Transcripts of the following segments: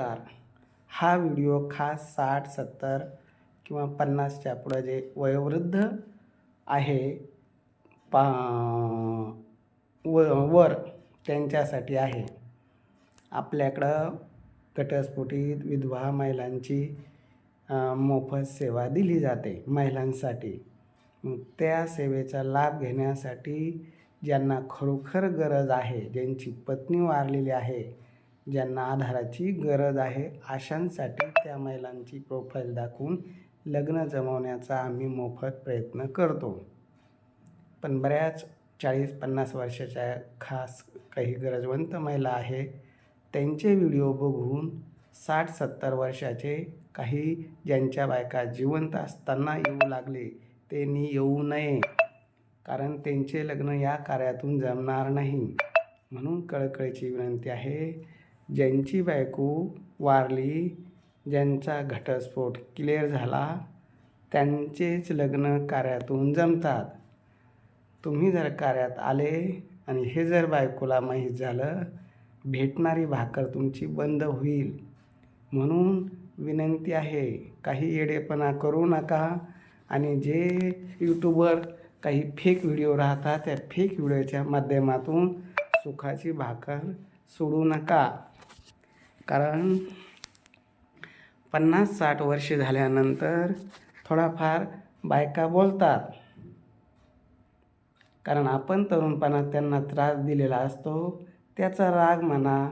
नमस्कार. हा व्हिडिओ खास साठ सत्तर किंवा पन्नासच्या पुढं जे वयोवृद्ध आहे पा व वर त्यांच्यासाठी आहे. आपल्याकडं घटस्फोटीत विधवा महिलांची मोफत सेवा दिली जाते महिलांसाठी. त्या सेवेचा लाभ घेण्यासाठी ज्यांना खरोखर गरज आहे ज्यांची पत्नी वारलेली आहे ज्यांना आधाराची गरज आहे अशांसाठी त्या महिलांची प्रोफाईल दाखवून लग्न जमवण्याचा आम्ही मोफत प्रयत्न करतो. पण बऱ्याच चाळीस पन्नास वर्षाच्या खास काही गरजवंत महिला आहे त्यांचे व्हिडिओ बघून साठ सत्तर वर्षाचे काही ज्यांच्या बायका जिवंत असताना येऊ लागले त्यांनी येऊ नये. कारण त्यांचे लग्न या कार्यातून जमणार नाही. म्हणून कळकळीची विनंती आहे ज्यांची बायको वारली ज्यांचा घटस्फोट क्लिअर झाला त्यांचेच लग्न कार्यातून जमतात. तुम्ही जर कार्यात आले आणि हे जर बायकोला माहीत झालं भेटणारी भाकर तुमची बंद होईल. म्हणून विनंती आहे काही येडेपणा करू नका आणि जे यूट्यूबवर काही फेक व्हिडिओ राहतात त्या फेक व्हिडिओच्या माध्यमातून सुखाची भाकर सोडू नका. कारण पन्नास साठ वर्षे झाल्यानंतर थोडाफार बायका बोलतात. कारण आपण तरुणपणात त्यांना त्रास दिलेला असतो त्याचा राग म्हणा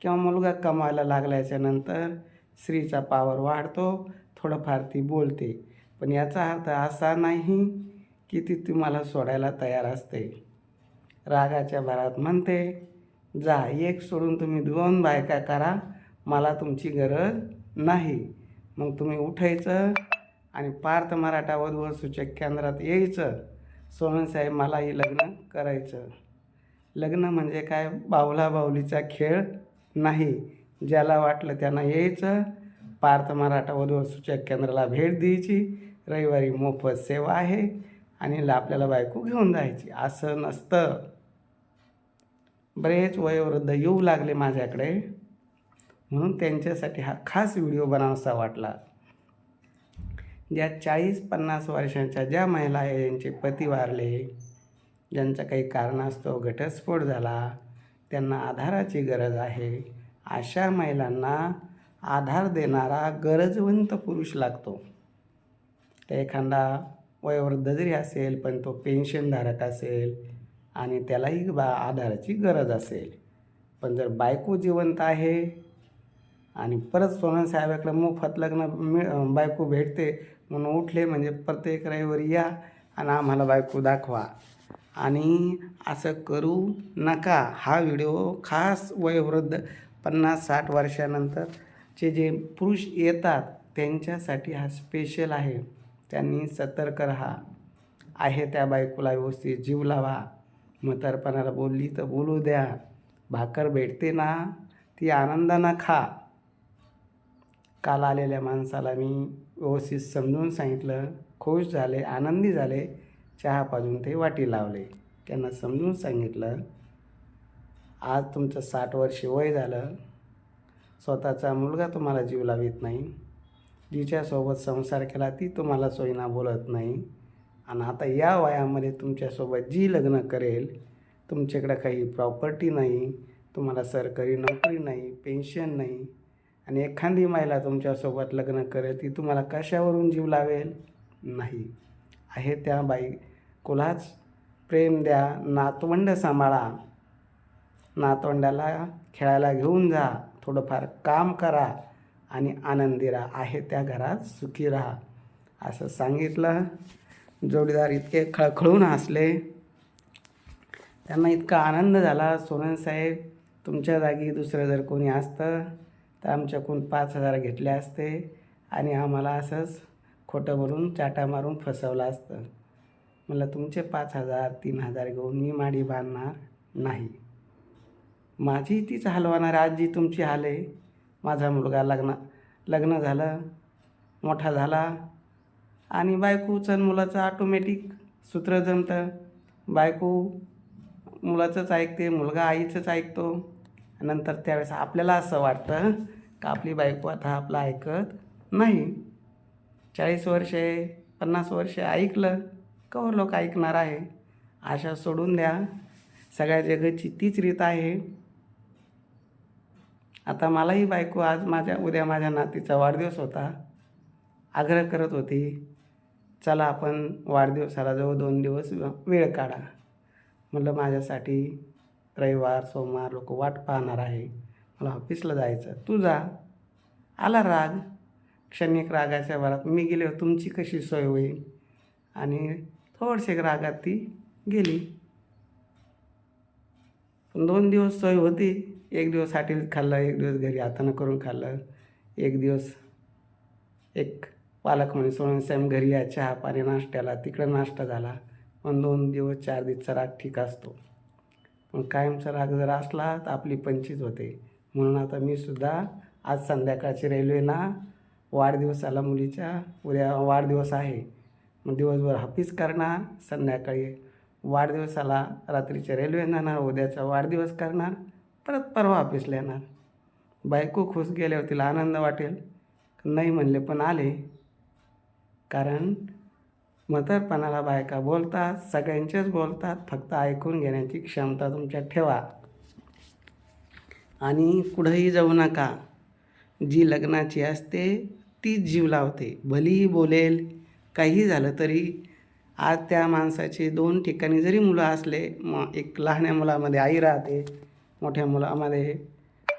किंवा मुलगा कमायला लागल्याच्या नंतर स्त्रीचा पावर वाढतो थोडंफार ती बोलते. पण याचा अर्थ असा नाही की ती तुम्हाला सोडायला तयार असते. रागाच्या भरात म्हणते जा एक सोडून तुम्ही दोन बायका करा मला तुमची गरज नाही. मग तुम्ही उठायचं आणि पार्थ मराठा वधूवर सूचक केंद्रात यायचं. सोनसाहेब मलाही लग्न करायचं. लग्न म्हणजे काय? बावला बावलीचा खेळ नाही. ज्याला वाटलं त्यांना यायचं. पार्थ मराठा वधूवर सूचक केंद्राला भेट द्यायची. रविवारी मोफत सेवा आहे आणि ला- आपल्याला बायको घेऊन जायची. असं नसतं. बरेच वयोवृद्ध येऊ लागले माझ्याकडे. म्हणून त्यांच्यासाठी हा खास व्हिडिओ बनावासा वाटला. ज्या चाळीस पन्नास वर्षांच्या ज्या महिला आहे यांचे पती वारले ज्यांचा काही कारणास्तव घटस्फोट झाला त्यांना आधाराची गरज आहे. अशा महिलांना आधार देणारा गरजवंत पुरुष लागतो. तर एखादा वयोवृद्ध जरी असेल पण तो पेन्शनधारक असेल आणि त्यालाही बा आधाराची गरज असेल. पण जर बायको जिवंत आहे आणि परत सोनन साहेबाकडे मोफत लग्न मिळ बायको भेटते म्हणून उठले म्हणजे प्रत्येक रविवारी या आणि आम्हाला बायको दाखवा. आणि असं करू नका. हा व्हिडिओ खास वयोवृद्ध पन्नास साठ वर्षानंतरचे जे पुरुष येतात त्यांच्यासाठी हा स्पेशल आहे. त्यांनी सतर्क राहा. आहे त्या बायकोला व्यवस्थित जीव लावा. म्हातारपणाला बोलली तर बोलू द्या. भाकर भेटते ना ती आनंदानं खा. काल आलेल्या माणसाला मी व्यवस्थित समजून सांगितलं खुश झाले आनंदी झाले चहा पाजून ते वाटी लावले. त्यांना समजून सांगितलं आज तुमचं साठ वर्ष वय झालं. स्वतःचा मुलगा तुम्हाला जीव लावित नाही. जिच्यासोबत संसार केला ती तुम्हाला सोयीना बोलत नाही. आणि आता या वयामध्ये तुमच्यासोबत जी लग्न करेल तुमच्याकडं काही प्रॉपर्टी नाही. तुम्हाला सरकारी नोकरी नाही पेन्शन नाही. आणि एखादी महिला तुमच्यासोबत लग्न करेल ती तुम्हाला कशावरून जीव लावेल? नाही. आहे त्या बाई. कुलाच प्रेम द्या नातवंड सांभाळा. नातवंडाला खेळायला घेऊन जा. थोडंफार काम करा आणि आनंदी राहा. आहे त्या घरात सुखी राहा. असं सांगितलं. जोडीदार इतके खळखळून हसले. त्यांना इतका आनंद झाला. सोनन साहेब तुमच्या जागी दुसरं जर कोणी असतं? तर आमच्याकडून पाच हजार घेतले असते आणि आम्हाला असंच खोटं बोलून चाटा मारून फसवलं असतं. मला तुमचे पाच हजार तीन हजार घेऊन मी माडी बांधणार नाही. माझी तीच हलवणार आजी तुमची हाले. माझा मुलगा लग्न लग्न झालं मोठा झाला आणि बायकोचं आणि मुलाचं ऑटोमॅटिक सूत्र जमतं. बायको मुलाचंच ऐकते मुलगा आईचंच ऐकतो. नंतर त्यावेळेस आपल्याला असं वाटतं का आपली बायको आता आपलं ऐकत नाही. चाळीस वर्षे पन्नास वर्षे ऐकलं कवर हो लोक ऐकणार आहे? आशा सोडून द्या. सगळ्या जगाची तीच रीत आहे. आता मलाही बायको आज माझ्या उद्या माझ्या नातीचा वाढदिवस होता. आग्रह करत होती चला आपण वाढदिवसाला जवळ दोन दिवस वेळ काढा. म्हटलं माझ्यासाठी रविवार सोमवार लोक वाट पाहणार आहे. मला ऑफिसला जायचं तू जा. आला राग. क्षणिक रागाच्या भरात मी गेले तुमची कशी सोय होईल? आणि थोडसे रागात ती गेली. पण दोन दिवस सोय होती. एक दिवस हॉटेल खाल्लं एक दिवस घरी हातानं करून खाल्लं. एक दिवस एक पालक म्हणे सोडून सॅम घरी या चहा पाणी नाश्त्याला. तिकडं नाश्ता झाला. पण दोन दिवस चार दिवसचा राग ठीक असतो. पण कायमचा राग जर असला तर आपली पंचीच होते. म्हणून आता मी सुद्धा आज संध्याकाळची रेल्वे ना वाढदिवसाला मुलीच्या उद्या वाढदिवस आहे. मग दिवसभर हापीस करणार संध्याकाळी वाढदिवसाला रात्रीच्या रेल्वे जाणार उद्याचा वाढदिवस करणार परत परवा ऑफिसला येणार बायको खुश गेल्यावर तिला आनंद वाटेल. नाही म्हणले पण आले. कारण म्हातारपणाला बायका बोलतात सगळ्यांचेच बोलतात फक्त ऐकून घेण्याची क्षमता तुमच्यात ठेवा. आणि कुठंही जाऊ नका. जी लग्नाची असते तीच जीव लावते. भलीही बोलेल काही झालं तरी. आज त्या माणसाचे दोन ठिकाणी जरी मुलं असले मग एक लहान्या मुलामध्ये आई राहते मोठ्या मुलामध्ये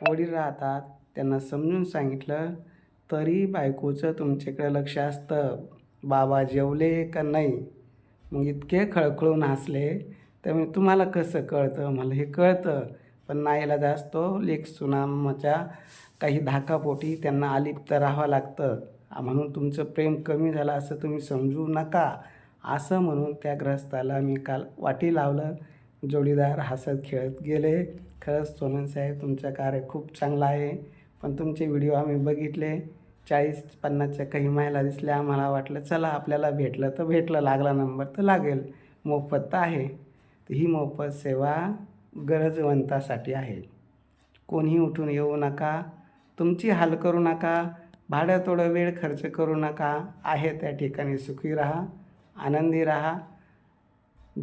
वडील राहतात त्यांना समजून सांगितलं तरी बायकोचं तुमच्याकडे लक्ष असतं. बाबा जेवले का नाही? मग इतके खळखळून हसले. त्यामुळे तुम्हाला कसं कळतं? मला हे कळतं. पण नाईला जास्त लेख सुनामाच्या काही धाकापोटी त्यांना अलिप्त राहावं लागतं. म्हणून तुमचं प्रेम कमी झालं असं तुम्ही समजू नका. असं म्हणून त्या ग्रस्ताला मी काल वाटी लावलं. जोडीदार हसत खेळत गेले. खरंच सोननसाहेब तुमचं कार्य खूप चांगलं आहे. पण तुमचे व्हिडिओ आम्ही बघितले. चाळीस पन्नासच्या काही महिला दिसल्या आम्हाला वाटलं चला आपल्याला भेटलं तर भेटलं लागला नंबर तर लागेल. मोफत तर आहे. तर ही मोफत सेवा गरजवंतासाठी आहे. कोणीही उठून येऊ नका. तुमची हाल करू नका. भाडं थोडं वेळ खर्च करू नका. आहे त्या ठिकाणी सुखी राहा आनंदी राहा.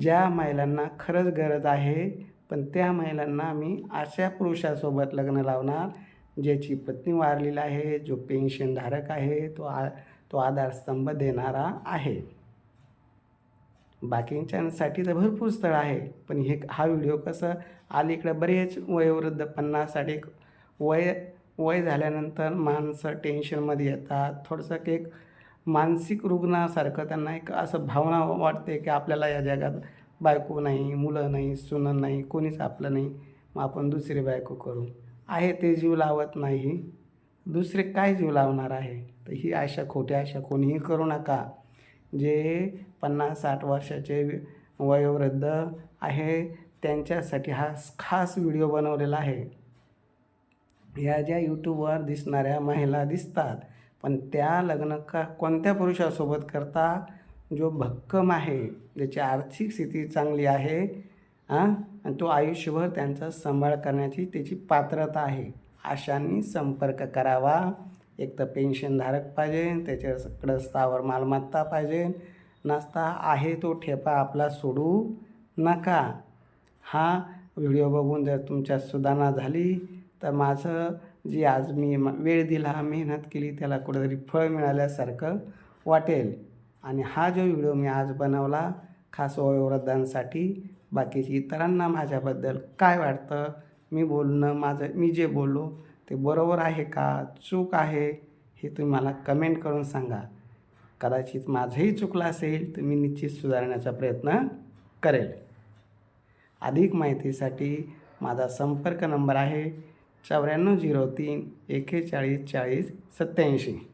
ज्या महिलांना खरंच गरज आहे पण त्या महिलांना मी अशा पुरुषासोबत लग्न लावणार. ज्याची पत्नी वारलेली आहे जो पेन्शनधारक आहे तो आ तो आधारस्तंभ देणारा आहे. बाकींच्यासाठी तर भरपूर स्थळ आहे पण हे हा व्हिडिओ कसं अलीकडं बरेच वयोवृद्ध पन्नास एक वय वय झाल्यानंतर माणसं टेन्शनमध्ये येतात. थोडंसं एक मानसिक रुग्णासारखं त्यांना एक असं भावना वाटते की आपल्याला या जगात बायको नाही मुलं नाही सुनं नाही कोणीच आपलं नाही. मग आपण दुसरी बायको करू. आहे ते जीव लावत नाही. दुसरे काय जीव लावणार आहे? तर ही आशा खोटी आशा कोणीही करू नका. जे पन्नास साठ वर्षाचे वयोवृद्ध आहे त्यांच्यासाठी हा खास व्हिडिओ बनवलेला आहे. या ज्या यूट्यूबवर दिसणाऱ्या महिला दिसतात पण त्या लग्न का कोणत्या पुरुषासोबत करता जो भक्कम आहे ज्याची आर्थिक स्थिती चांगली आहे हां? आणि तो आयुष्यभर त्यांचा सांभाळ करण्याची त्याची पात्रता आहे. अशांनी संपर्क करावा. एक तर पेन्शनधारक पाहिजे त्याच्याकडं स्थावर मालमत्ता पाहिजे. नसता आहे तो ठेपा आपला सोडू नका. हा व्हिडिओ बघून जर तुमच्यात सुधारणा झाली तर माझं जी आज मी वेळ दिला मेहनत केली त्याला कुठेतरी फळ मिळाल्यासारखं वाटेल. आणि हा जो व्हिडिओ मी आज बनवला खास वयोवृद्धांसाठी बाकीची इतरांना माझ्याबद्दल काय वाटतं? मी बोलणं माझं मी जे बोललो ते बरोबर आहे का? चूक आहे? हे तुम्ही मला कमेंट करून सांगा. कदाचित माझंही चुकलं असेल तर मी निश्चित सुधारण्याचा प्रयत्न करेल. अधिक माहितीसाठी माझा संपर्क नंबर आहे चौऱ्याण्णव झिरो तीन एकेचाळीस चाळीस सत्याऐंशी